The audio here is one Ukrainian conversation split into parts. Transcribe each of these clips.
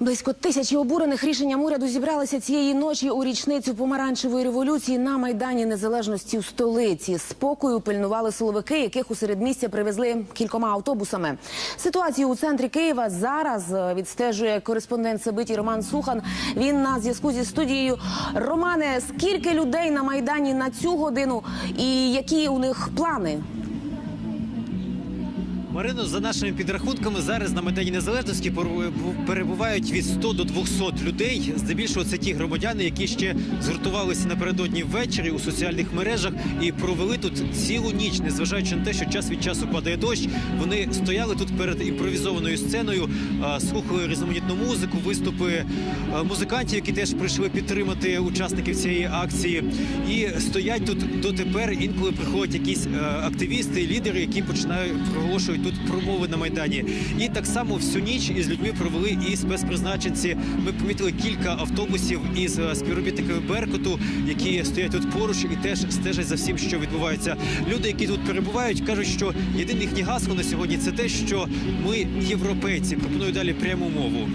Близько тисячі обурених рішенням уряду зібралися цієї ночі у річницю помаранчевої революції на майдані незалежності в столиці. Спокою пильнували силовики, яких у середмістя привезли кількома автобусами. Ситуацію у центрі Києва зараз е, відстежує кореспондент Сабиті Роман Сухан. Він на зв'язку зі студією. Романе, скільки людей на майдані на цю годину, і які у них плани? Марино, за нашими підрахунками, зараз на Майдані Незалежності перебу- перебувають від 100 до 200 людей. Здебільшого це ті громадяни, які ще згуртувалися напередодні ввечері у соціальних мережах і провели тут цілу ніч, незважаючи на те, що час від часу падає дощ. Вони стояли тут перед імпровізованою сценою, слухали різноманітну музику, виступи музикантів, які теж прийшли підтримати учасників цієї акції. І стоять тут дотепер. Інколи приходять якісь активісти, лідери, які починають проголошують тут промови на майдані. І так само всю ніч із людьми провели і спецпризначенці. Ми помітили кілька автобусів із е, співробітниками Беркуту, які стоять тут поруч і теж стежать за всім, що відбувається. Люди, які тут перебувають, кажуть, що єдине їхнє гасло на сьогодні це те, що ми європейці. Пропоную далі пряму мову.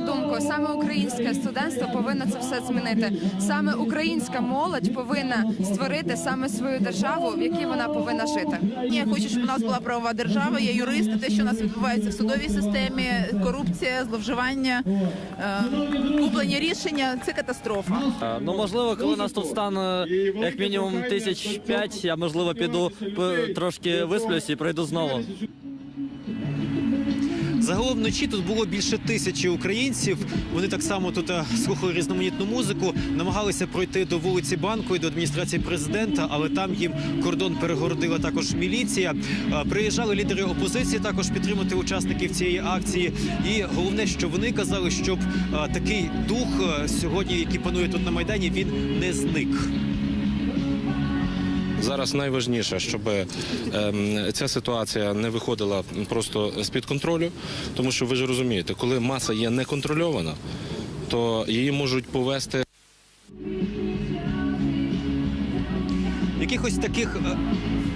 Нашу думку, саме українське студентство повинно це все змінити. Саме українська молодь повинна створити саме свою державу, в якій вона повинна жити. Я хочу, щоб у нас була правова держава, є юристи. Те, що у нас відбувається в судовій системі, корупція, зловживання, е, куплені рішення це катастрофа. Е, Ну можливо, коли нас тут стане як мінімум тисяч п'ять, я можливо піду трошки висплюсь і прийду знову. Загалом вночі тут було більше тисячі українців. Вони так само тут е, слухали різноманітну музику, намагалися пройти до вулиці банку і до адміністрації президента, але там їм кордон перегородила також міліція. Е, Приїжджали лідери опозиції також підтримати учасників цієї акції. І головне, що вони казали, щоб е, такий дух сьогодні, який панує тут на майдані, він не зник. Зараз найважніше, щоб ем, ця ситуація не виходила просто з-під контролю, тому що ви ж розумієте, коли маса є неконтрольована, то її можуть повести Якихось таких е,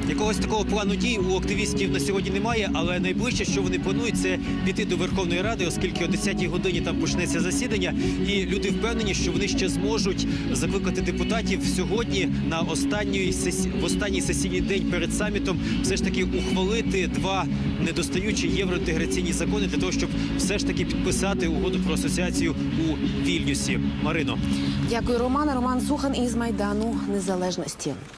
якогось такого плану дій у активістів на сьогодні немає, але найближче, що вони планують, це піти до Верховної Ради, оскільки о 10-й годині там почнеться засідання, і люди впевнені, що вони ще зможуть закликати депутатів сьогодні на останній сесі... в останній сесійний день перед самітом все ж таки ухвалити два недостаючі євроінтеграційні закони для того, щоб все ж таки підписати угоду про асоціацію у Вільнюсі. Марино. Дякую, Романе. Роман Сухан із майдану незалежності.